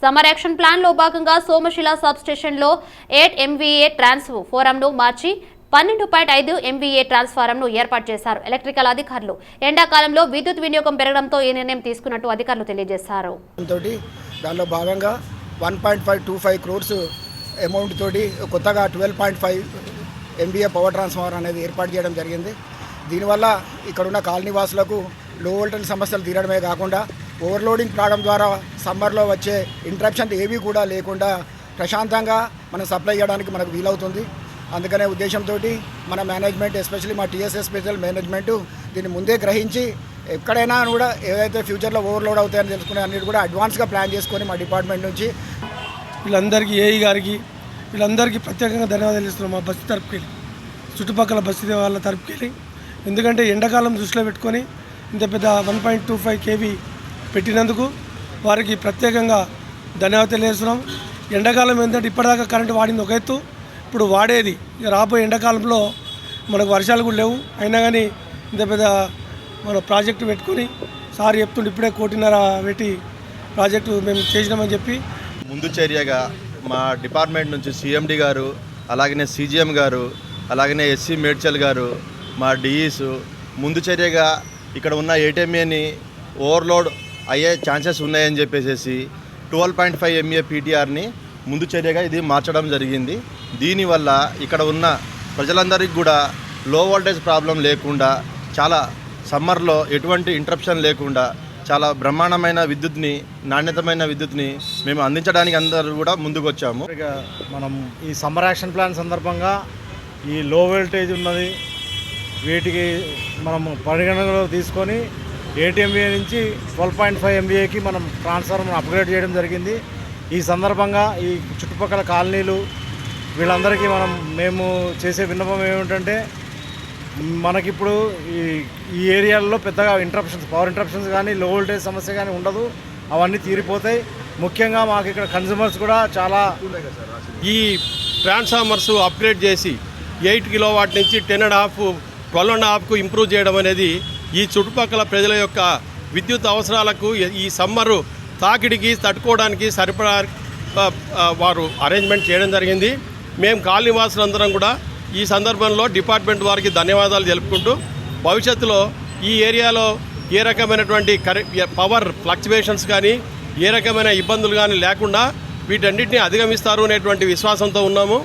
Summer action ప్లాన్లో భాగంగా సోమశిల సబ్స్టేషన్లో ఎయిట్ ఎంవీఏ ట్రాన్స్ ఫోరం ను మార్చి పన్నెండు పాయింట్ ఐదు ఎంవీఏ ట్రాన్స్ఫారం ను ఏర్పాటు చేశారు ఎలక్ట్రికల్ అధికారులు. ఎండాకాలంలో విద్యుత్ వినియోగం పెరగడంతో ఈ నిర్ణయం తీసుకున్నట్టు అధికారులు తెలియజేశారు. దానిలో భాగంగా one point five two five crores amount తోటి కొత్తగా twelve point five MVA power transformer అనేది ఏర్పాటు చేయడం జరిగింది. దీనివల్ల ఇక్కడున్న కాలనీవాసులకు లో వోల్టేజ్ సమస్యలు తీరడమే కాకుండా ఓవర్లోడింగ్ రావడం ద్వారా సమ్మర్లో వచ్చే ఇంటరప్షన్ ఏవి కూడా లేకుండా ప్రశాంతంగా మనం సప్లై చేయడానికి మనకు వీలవుతుంది. అందుకనే ఉద్దేశంతో మన మేనేజ్మెంట్ ఎస్పెషల్లీ మా టీఎస్ఎస్ స్పెషల్ మేనేజ్మెంట్ దీన్ని ముందే గ్రహించి ఎక్కడైనా కూడా ఏదైతే ఫ్యూచర్లో ఓవర్లోడ్ అవుతాయని తెలుసుకునే అన్నిటి కూడా అడ్వాన్స్గా ప్లాన్ చేసుకొని మా డిపార్ట్మెంట్ నుంచి వీళ్ళందరికీ ఏఈ గారికి వీళ్ళందరికీ ప్రత్యేకంగా ధన్యవాదాలు ఇస్తున్నాం మా బస్సు తరపుకెళ్ళి. చుట్టుపక్కల బస్సు వాళ్ళ తరపుకెళ్ళి. ఎందుకంటే ఎండాకాలం దృష్టిలో పెట్టుకొని ఇంత పెద్ద one point two five KV పెట్టినందుకు వారికి ప్రత్యేకంగా ధన్యవాదాలు తెలియజేస్తున్నాం. ఎండాకాలం ఏంటంటే ఇప్పటిదాకా కరెంటు వాడింది ఒక ఎత్తు. ఇప్పుడు వాడేది. రాబోయే ఎండాకాలంలో మనకు వర్షాలు కూడా లేవు. అయినా కానీ ఇంత పెద్ద మన ప్రాజెక్టు పెట్టుకొని సార్ చెప్తుండే ఇప్పుడే కోటిన్నర పెట్టి ప్రాజెక్టు మేము చేసినామని చెప్పి. ముందు చర్యగా మా డిపార్ట్మెంట్ నుంచి సిఎండి గారు అలాగనే సీజీఎం గారు అలాగనే ఎస్సీ మేడ్చల్ గారు మా డిఈసు ముందు చర్యగా ఇక్కడ ఉన్న ఏటీఎంఏని ఓవర్లోడ్ అయ్యే ఛాన్సెస్ ఉన్నాయని చెప్పేసి ట్వెల్వ్ పాయింట్ ఫైవ్ ఎంఏ పీటీఆర్ని ముందు చర్యగా ఇది మార్చడం జరిగింది. దీనివల్ల ఇక్కడ ఉన్న ప్రజలందరికీ కూడా లో వోల్టేజ్ ప్రాబ్లం లేకుండా చాలా సమ్మర్లో ఎటువంటి ఇంటరప్షన్ లేకుండా చాలా బ్రహ్మాండమైన విద్యుత్ని నాణ్యతమైన విద్యుత్ని మేము అందించడానికి అందరూ కూడా ముందుకు వచ్చాము ఇక మనం ఈ సమ్మర్ యాక్షన్ ప్లాన్ సందర్భంగా ఈ లో వోల్టేజ్ ఉన్నది వీటికి మనం పరిగణనలో తీసుకొని ఏటీఎంఏ నుంచి ట్వెల్వ్ పాయింట్ ఫైవ్ ఎంబీఏకి మనం ట్రాన్స్ఫార్మర్ అప్గ్రేడ్ చేయడం జరిగింది. ఈ సందర్భంగా ఈ చుట్టుపక్కల కాలనీలు వీళ్ళందరికీ మనం మేము చేసే విన్నపం ఏమిటంటే మనకిప్పుడు ఈ ఈ ఏరియాల్లో పెద్దగా ఇంటరప్షన్స్ పవర్ ఇంటరప్షన్స్ కానీ లో వోల్టేజ్ సమస్య కానీ ఉండదు. అవన్నీ తీరిపోతాయి. ముఖ్యంగా మాకు ఇక్కడ కన్జ్యూమర్స్ కూడా చాలా ఈ ట్రాన్స్ఫార్మర్స్ అప్గ్రేడ్ చేసి ఎయిట్ కిలో వాట్ నుంచి ten and half twelve and హాఫ్కు improve చేయడం అనేది ఈ చుట్టుపక్కల ప్రజల యొక్క విద్యుత్ అవసరాలకు ఈ సమ్మరు తాకిడికి తట్టుకోవడానికి సరిపడా వారు అరేంజ్మెంట్ చేయడం జరిగింది. మేము కాలనీ వాసులందరం కూడా ఈ సందర్భంలో డిపార్ట్మెంట్ వారికి ధన్యవాదాలు తెలుపుకుంటూ భవిష్యత్తులో ఈ ఏరియాలో ఏ రకమైనటువంటి పవర్ ఫ్లక్చువేషన్స్ కానీ ఏ రకమైన ఇబ్బందులు కానీ లేకుండా వీటన్నిటిని అధిగమిస్తారు అనేటువంటి విశ్వాసంతో ఉన్నాము.